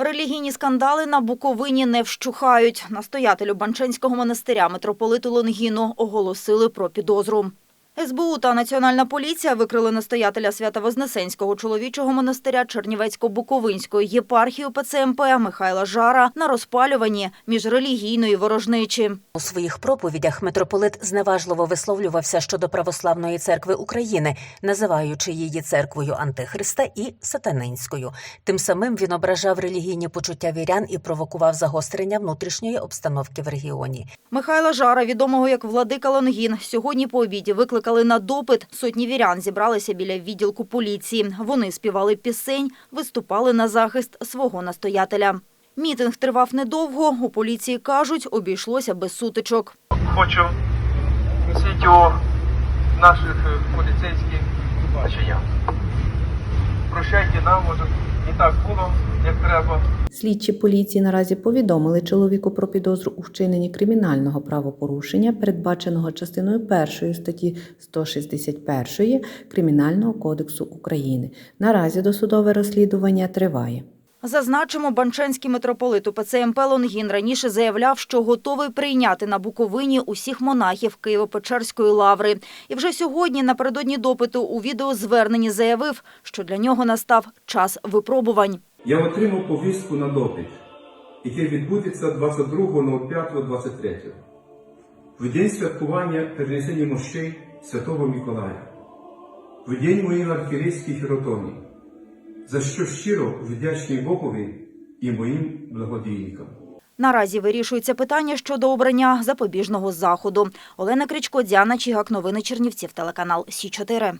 Релігійні скандали на Буковині не вщухають. Настоятелю Банченського монастиря митрополиту Лонгіну оголосили про підозру. СБУ та Національна поліція викрили настоятеля Свято-Вознесенського чоловічого монастиря Чернівецько-Буковинської єпархії ПЦМП Михайла Жара на розпалюванні міжрелігійної ворожничі. У своїх проповідях митрополит зневажливо висловлювався щодо православної церкви України, називаючи її церквою Антихриста і сатанинською. Тим самим він ображав релігійні почуття вірян і провокував загострення внутрішньої обстановки в регіоні. Михайла Жара, відомого як Владика Лонгін, сьогодні по обіді викликали на допит. Сотні вірян зібралися біля відділку поліції. Вони співали пісень, виступали на захист свого настоятеля. Мітинг тривав недовго. У поліції кажуть, обійшлося без сутичок. хочу у наших е, поліцейських начиням. Прощайте нам, може, не так було, як треба. Слідчі поліції наразі повідомили чоловіку про підозру у вчиненні кримінального правопорушення, передбаченого частиною 1 статті 161 Кримінального кодексу України. Наразі досудове розслідування триває. Зазначимо, банченський митрополит у ПЦМП Лонгін раніше заявляв, що готовий прийняти на Буковині усіх монахів Києво-Печерської лаври. І вже сьогодні, напередодні допиту, у відеозверненні заявив, що для нього настав час випробувань. Я отримав повістку на допит, який відбудеться 22.05.23, в день святкування перенесення мощей Святого Миколая, в день моєї архірейській хіротоні, за що щиро вдячний Богові і моїм благодійникам. Наразі вирішується питання щодо обрання запобіжного заходу. Олена Кричко, Діана Чігак, новини Чернівців, телеканал Сі 4